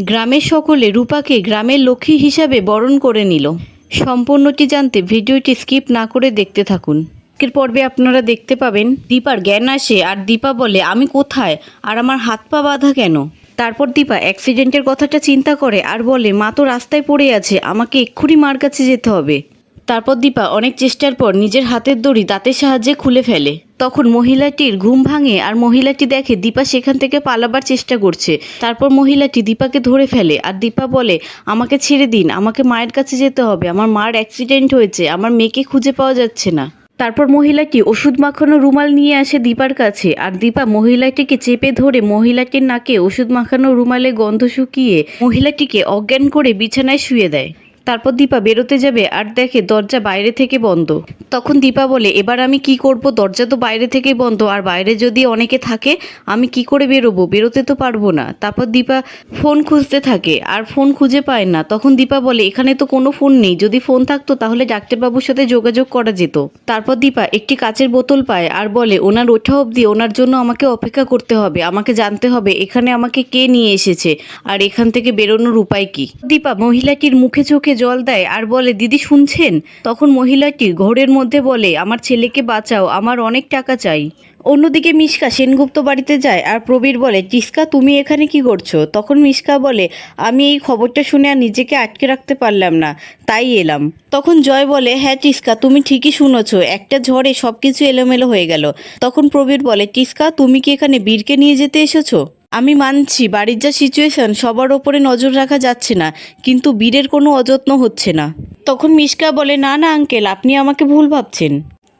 গ্রামের সকলে রূপাকে গ্রামের লক্ষ্মী হিসাবে বরণ করে নিল। সম্পূর্ণটি জানতে ভিডিওটি স্কিপ না করে দেখতে থাকুন। আজকের পর্বে আপনারা দেখতে পাবেন, দীপার জ্ঞান আসে আর দীপা বলে, আমি কোথায়? আর আমার হাত পা বাঁধা কেন? তারপর দীপা অ্যাক্সিডেন্টের কথাটা চিন্তা করে আর বলে, মা তো রাস্তায় পড়ে আছে, আমাকে এক্ষুনি মার কাছে যেতে হবে। তারপর দীপা অনেক চেষ্টার পর নিজের হাতের দড়ি দাঁতের সাহায্যে খুলে ফেলে। তখন মহিলাটির ঘুম ভাঙে আর মহিলাটি দেখে দীপা সেখান থেকে পালাবার চেষ্টা করছে। তারপর মহিলাটি দীপাকে ধরে ফেলে আর দীপা বলে, আমাকে ছেড়ে দিন, আমাকে মায়ের কাছে যেতে হবে। আমার মার অ্যাক্সিডেন্ট হয়েছে, আমার মেয়েকে খুঁজে পাওয়া যাচ্ছে না। তারপর মহিলাটি ওষুধ মাখানো রুমাল নিয়ে আসে দীপার কাছে আর দীপা মহিলাটিকে চেপে ধরে মহিলাটির নাকে ওষুধ মাখানো রুমালে গন্ধ শুকিয়ে মহিলাটিকে অজ্ঞান করে বিছানায় শুয়ে দেয়। তারপর দীপা বেরোতে যাবে আর দেখে দরজা বাইরে থেকে বন্ধ। তখন দীপা বলে, এবার আমি কি করব? দরজা তো বাইরে থেকে বন্ধ, আর বাইরে যদি অনেকে থাকে, আমি কি করে বেরোবো? বেরোতে তো পারব না। তারপর দীপা ফোন খুঁজতে থাকে, আর ফোন খুঁজে পায় না। তখন দীপা বলে, এখানে তো কোনো ফোন নেই। যদি ফোন থাকতো, তাহলে ডাক্তারবাবুর সাথে যোগাযোগ করা যেত। তারপর দীপা একটি কাচের বোতল পায় আর বলে, ওনার ওঠা অবধি ওনার জন্য আমাকে অপেক্ষা করতে হবে। আমাকে জানতে হবে, এখানে আমাকে কে নিয়ে এসেছে? আর এখান থেকে বেরোনোর উপায় কি? দীপা মহিলাটির মুখে চোখে জল দেয় আর বলে, দিদি শুনছেন? তখন মহিলাটি ঘোরের মধ্যে বলে, আমার ছেলেকে বাঁচাও, আমার অনেক টাকা চাই। অন্যদিকে মিশকা সেনগুপ্ত বাড়িতে যায় আর প্রবীর বলে টিস্কা তুমি এখানে কি করছ? তখন মিশকা বলে, আমি এই খবরটা শুনে আর নিজেকে আটকে রাখতে পারলাম না, তাই এলাম। তখন জয় বলে হ্যাঁ টিস্কা তুমি ঠিকই শুনেছো, একটা ঝড়ে সব কিছু এলোমেলো হয়ে গেল। তখন প্রবীর বলে টিস্কা তুমি কি এখানে বীরকে নিয়ে যেতে এসেছ? আমি মানছি, বাড়ির যা সিচুয়েশন সবার ওপরে নজর রাখা যাচ্ছে না, কিন্তু বীরের কোনো অযত্ন হচ্ছে না। তখন মিশকা বলে, না না আঙ্কেল আপনি আমাকে ভুল ভাবছেন।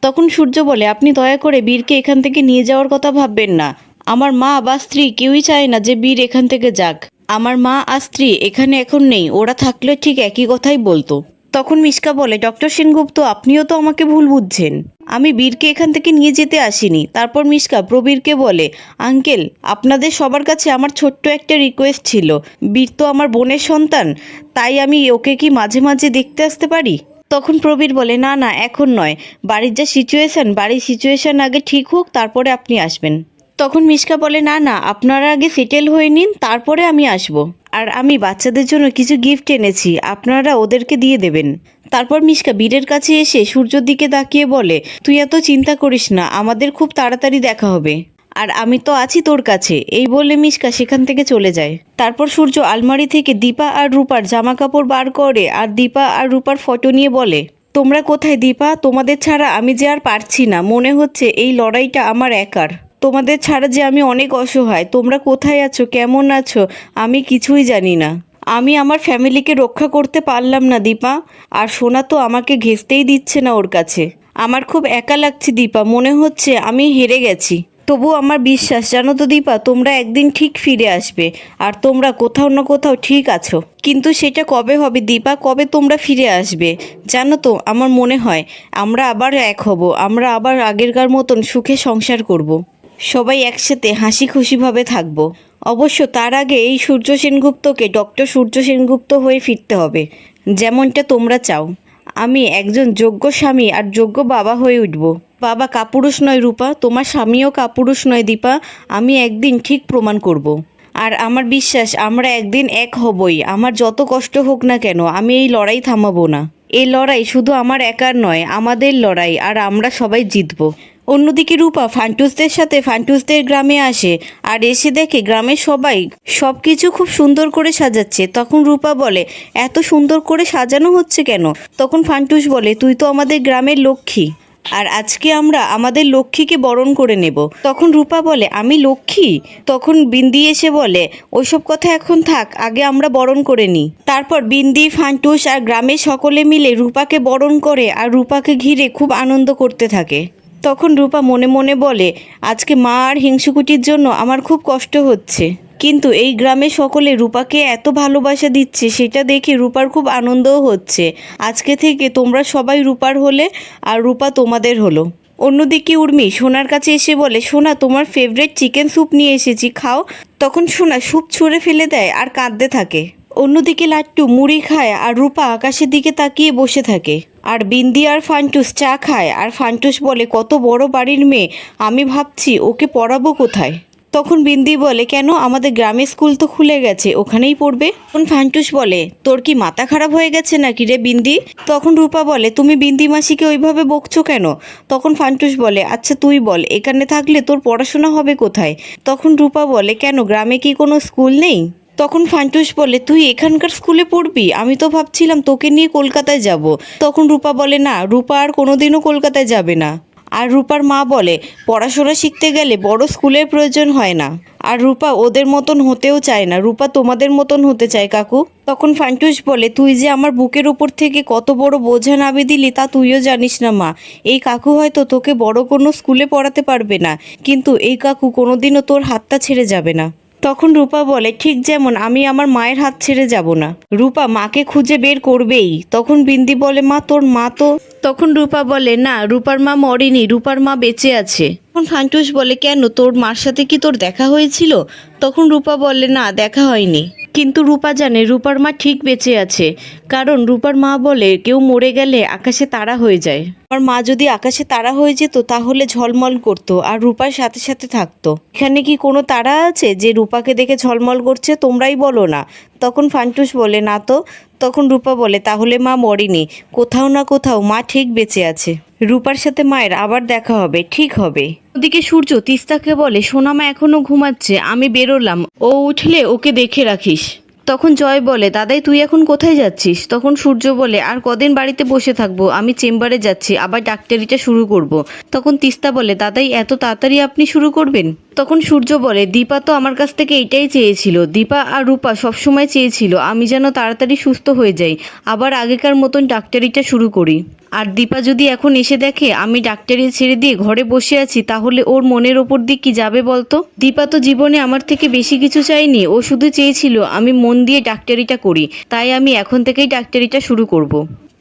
তখন সূর্য বলে, আপনি দয়া করে বীরকে এখান থেকে নিয়ে যাওয়ার কথা ভাববেন না। আমার মা বা স্ত্রী কেউই চায় না যে বীর এখান থেকে যাক। আমার মা আর স্ত্রী এখানে এখন নেই, ওরা থাকলে ঠিক একই কথাই বলতো। তখন মিশকা বলে, ডক্টর সেনগুপ্ত, আপনিও তো আমাকে ভুল বুঝছেন। আমি বীরকে এখান থেকে নিয়ে যেতে আসিনি। তারপর মিশকা প্রবীরকে বলে, আঙ্কেল, আপনাদের সবার কাছে আমার ছোট্ট একটা রিকোয়েস্ট ছিল। বীর তো আমার বোনের সন্তান, তাই আমি ওকে কি মাঝে মাঝে দেখতে আসতে পারি? তখন প্রবীর বলে, না না, এখন নয়। বাড়ির যা সিচুয়েশন বাড়ির সিচুয়েশন আগে ঠিক হোক, তারপরে আপনি আসবেন। তখন মিশকা বলে, না না, আপনারা আগে সেটেল হয়ে নিন, তারপরে আমি আসব। আর আমি বাচ্চাদের জন্য কিছু গিফট এনেছি, আপনারা ওদেরকে দিয়ে দেবেন। তারপর মিশকা বীরের কাছে এসে সূর্যর দিকে তাকিয়ে বলে, তুই এত চিন্তা করিস না, আমাদের খুব তাড়াতাড়ি দেখা হবে। আর আমি তো আছি তোর কাছে। এই বলে মিশকা সেখান থেকে চলে যায়। তারপর সূর্য আলমারি থেকে দীপা আর রূপার জামা কাপড় বার করে আর দীপা আর রূপার ফটো নিয়ে বলে, তোমরা কোথায় দীপা? তোমাদের ছাড়া আমি যে আর পারছি না। মনে হচ্ছে এই লড়াইটা আমার একার। তোমাদের ছাড়া যে আমি অনেক অসহায়, তোমরা কোথায় আছো? কেমন আছো? আমি কিছুই জানি না। আমি আমার ফ্যামিলিকে রক্ষা করতে পারলাম না, দীপা। আর সোনা তো আমাকে ঘেঁচতেই দিচ্ছে না ওর কাছে। আমার খুব একা লাগছে, দীপা। মনে হচ্ছে আমি হেরে গেছি। তবু আমার বিশ্বাস, জানো তো দীপা, তোমরা একদিন ঠিক ফিরে আসবে। আর তোমরা কোথাও না কোথাও ঠিক আছো। কিন্তু সেটা কবে হবে, দীপা? কবে তোমরা ফিরে আসবে? জানো তো, আমার মনে হয় আমরা আবার এক হব। আমরা আবার আগেরকার মতন সুখে সংসার করব। সবাই একসাথে হাসি খুশিভাবে থাকব। অবশ্য তার আগে এই সূর্য সেনগুপ্তকে ডক্টর সূর্য সেনগুপ্ত হয়ে ফিরতে হবে। যেমনটা তোমরা চাও। আমি একজন যোগ্য স্বামী আর যোগ্য বাবা হয়ে উঠব। বাবা কাপুরুষ নয় রূপা, তোমার স্বামীও কাপুরুষ নয় দীপা, আমি একদিন ঠিক প্রমাণ করব। আর আমার বিশ্বাস, আমরা একদিন এক হবই। আমার যত কষ্ট হোক না কেন, আমি এই লড়াই থামাবো না। এই লড়াই শুধু আমার একার নয়, আমাদের লড়াই, আর আমরা সবাই জিতবো। অন্যদিকে রূপা ফান্টুসদের সাথে ফান্টুসদের গ্রামে আসে আর এসে দেখে গ্রামের সবাই সব কিছু খুব সুন্দর করে সাজাচ্ছে। তখন রূপা বলে, এত সুন্দর করে সাজানো হচ্ছে কেন? তখন ফান্টুস বলে, তুই তো আমাদের গ্রামের লক্ষ্মী আর আজকে আমরা আমাদের লক্ষ্মীকে বরণ করে নেব। তখন রূপা বলে, আমি লক্ষ্মী? তখন বিন্দি এসে বলে, ওইসব কথা এখন থাক, আগে আমরা বরণ করে নিই। তারপর বিন্দি, ফান্টুস আর গ্রামের সকলে মিলে রূপাকে বরণ করে আর রূপাকে ঘিরে খুব আনন্দ করতে থাকে। তখন রূপা মনে মনে বলে, আজকে মা আর হিংসুকুটির জন্য আমার খুব কষ্ট হচ্ছে। কিন্তু এই গ্রামে সকলে রূপাকে এত ভালোবাসা দিচ্ছে, সেটা দেখে রূপার খুব আনন্দও হচ্ছে। আজকে থেকে তোমরা সবাই রূপার হলে আর রূপা তোমাদের হলো। অন্যদিকে উর্মি সোনার কাছে এসে বলে, সোনা, তোমার ফেভারিট চিকেন স্যুপ নিয়ে এসেছি, খাও। তখন সোনা স্যুপ ছুঁড়ে ফেলে দেয় আর কাঁদতে থাকে। অন্যদিকে লাট্টু মুড়ি খায় আর রূপা আকাশের দিকে তাকিয়ে বসে থাকে। আর বিন্দি আর ফান্টুস চা খায়। আর ফান্টুস বলে, কত বড় বাড়ির মেয়ে, আমি ভাবছি ওকে পড়াবো কোথায়? তখন বিন্দি বলে, কেন? আমাদের গ্রামে স্কুল তো খুলে গেছে, ওখানেই পড়বে। তখন ফান্টুস বলে, তোর কি মাথা খারাপ হয়ে গেছে নাকি রে বিন্দি? তখন রূপা বলে, তুমি বিন্দি মাসিকে ওইভাবে বকছো কেন? তখন ফান্টুস বলে আচ্ছা তুই বল, এখানে থাকলে তোর পড়াশোনা হবে কোথায়? তখন রূপা বলে, কেন, গ্রামে কি কোনো স্কুল নেই? তখন ফান্টুস বলে, তুই এখানকার স্কুলে পড়বি? আমি তো ভাবছিলাম তোকে নিয়ে কলকাতায় যাব। তখন রূপা বলে, না, রূপা আর কোনোদিনও কলকাতায় যাবে না। আর রূপার মা বলে, পড়াশোনা শিখতে গেলে বড় স্কুলের প্রয়োজন হয় না। আর রূপা, ওদের মতন হতেও চায় না। রূপা, তোমাদের মতন হতে চায়, কাকু। তখন ফান্টুস বলে, তুই যে আমার বুকের উপর থেকে কত বড় বোঝা নামে দিলি তা তুইও জানিস না, মা। এই কাকু হয়তো তোকে বড় কোনো স্কুলে পড়াতে পারবে না, কিন্তু এই কাকু কোনোদিনও তোর হাতটা ছেড়ে যাবে না। তখন রূপা বলে, ঠিক যেমন, আমি আমার মায়ের হাত ছেড়ে যাব না। রূপা, মাকে খুঁজে বের করবেই। তখন বিন্দি বলে, মা, তোর মা তো তখন রূপা বলে, না, রূপার মা মরেনি, রূপার মা বেঁচে আছে। তখন ফান্টুস বলে, কেন, তোর মার সাথে কি তোর দেখা হয়েছিল? তখন রূপা বলে, না, দেখা হয়নি। কিন্তু রূপা জানে, রূপার মা ঠিক বেঁচে আছে। কারণ রূপার মা বলে, কেউ মরে গেলে আকাশে তারা হয়ে যায়। আমার মা যদি আকাশে তারা হয়ে যেত, তাহলে ঝলমল করতো আর রূপার সাথে সাথে থাকতো। এখানে কি কোনো তারা আছে যে রূপাকে দেখে ঝলমল করছে? তোমরাই বলো না। তখন ফান্টুস বলে, না তো। তখন রূপা বলে, তাহলে মা মরেনি। কোথাও না কোথাও মা ঠিক বেঁচে আছে। রূপার সাথে মায়ের আবার দেখা হবে, ঠিক হবে। ওদিকে সূর্য তিস্তাকে বলে, সোনামা এখনও ঘুমাচ্ছে, আমি বেরোলাম। ও উঠলে ওকে দেখে রাখিস। তখন জয় বলে, দাদাই, তুই এখন কোথায় যাচ্ছিস তখন সূর্য বলে, আর কদিন বাড়িতে বসে থাকব, আমি চেম্বারে যাচ্ছি, আবার ডাক্তারিটা শুরু করব। তখন তিস্তা বলে, দাদাই, এত তাড়াতাড়ি আপনি শুরু করবেন তখন সূর্য বলে, দীপা তো আমার কাছ থেকে এটাই চেয়েছিল। দীপা আর রূপা সবসময় চেয়েছিল, আমি যেন তাড়াতাড়ি সুস্থ হয়ে যাই। আবার আগেকার মতন ডাক্তারিটা শুরু করি। আর দীপা যদি এখন এসে দেখে, আমি ডাক্তারি ছেড়ে দিয়ে ঘরে বসে আছি, তাহলে ওর মনের ওপর দিক কি যাবে বলতো? দীপা তো জীবনে আমার থেকে বেশি কিছু চাইনি ও শুধু চেয়েছিল, আমি মন দিয়ে ডাক্তারিটা করি। তাই আমি এখন থেকেই ডাক্তারিটা শুরু করব।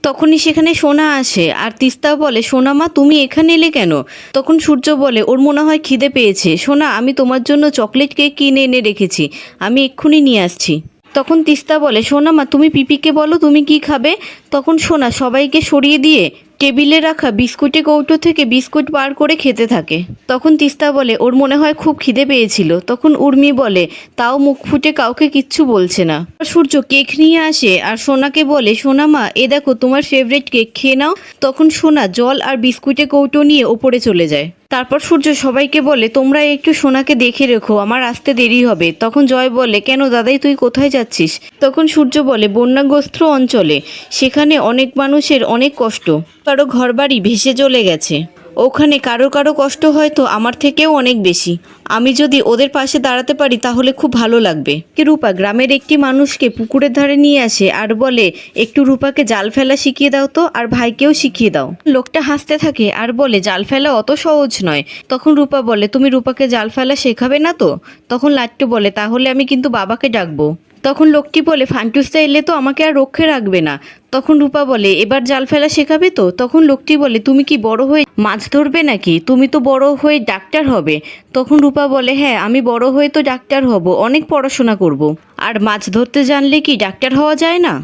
তখনই সেখানে সোনা আসে। আর তিস্তা বলে, সোনা মা, তুমি এখানে এলে কেন? তখন সূর্য বলে, ওর মনে হয় খিদে পেয়েছে। সোনা, আমি তোমার জন্য চকলেট কেক কিনে এনে রেখেছি। আমি এক্ষুনি নিয়ে আসছি। তখন তিস্তা বলে, সোনা মা, তুমি পিপিকে বলো, তুমি কি খাবে? তখন সোনা, সবাইকে সরিয়ে দিয়ে টেবিলে রাখা বিস্কুটে কৌটো থেকে বিস্কুট বার করে খেতে থাকে। তখন তিস্তা বলে, ওর মনে হয় খুব খিদে পেয়েছিল। তখন উর্মি বলে, তাও মুখ ফুটে কাউকে কিচ্ছু বলছে না। সূর্য কেক নিয়ে আসে আর সোনাকে বলে, সোনা মা, এ দেখো তোমার ফেভারিট কেক খেয়ে নাও। তখন সোনা জল আর বিস্কুটে কৌটো নিয়ে ওপরে চলে যায়। তারপর সূর্য সবাইকে বলে, তোমরা একটু সোনাকে দেখে রেখো, আমার আসতে দেরি হবে। তখন জয় বলে, কেন দাদাই, তুই কোথায় যাচ্ছিস? তখন সূর্য বলে, বন্যাগ্রস্ত অঞ্চলে, সেখানে অনেক মানুষের অনেক কষ্ট। কারও ঘরবাড়ি ভেসে চলে গেছে। ওখানে কারও কারও কষ্ট হয়তো আমার থেকেও অনেক বেশি। আমি যদি ওদের পাশে দাঁড়াতে পারি তাহলে খুব ভালো লাগবে। কি রূপা গ্রামের একটি মানুষকে পুকুরের ধারে নিয়ে আসে আর বলে, একটু রূপাকে জাল ফেলা শিখিয়ে দাও তো, আর ভাইকেও শিখিয়ে দাও। লোকটা হাসতে থাকে আর বলে, জাল ফেলা অত সহজ নয়। তখন রূপা বলে, তুমি রূপাকে জাল ফেলা শেখাবে না তো? তখন লাট্টু বলে, তাহলে আমি কিন্তু বাবাকে ডাকবো। তখন লোকটি বলে ফান্টুসটা এলে তো আমাকে আর রক্ষে রাখবে না। তখন রূপা বলে, এবার জাল ফেলা শেখাবে তো? তখন লোকটি বলে, তুমি কি বড় হয়ে মাছ ধরবে নাকি? তুমি তো বড় হয়ে ডাক্তার হবে। তখন রূপা বলে হ্যাঁ আমি বড় হয়ে তো ডাক্তার হব, অনেক পড়াশোনা করব। আর মাছ ধরতে জানলে কি ডাক্তার হওয়া যায় না?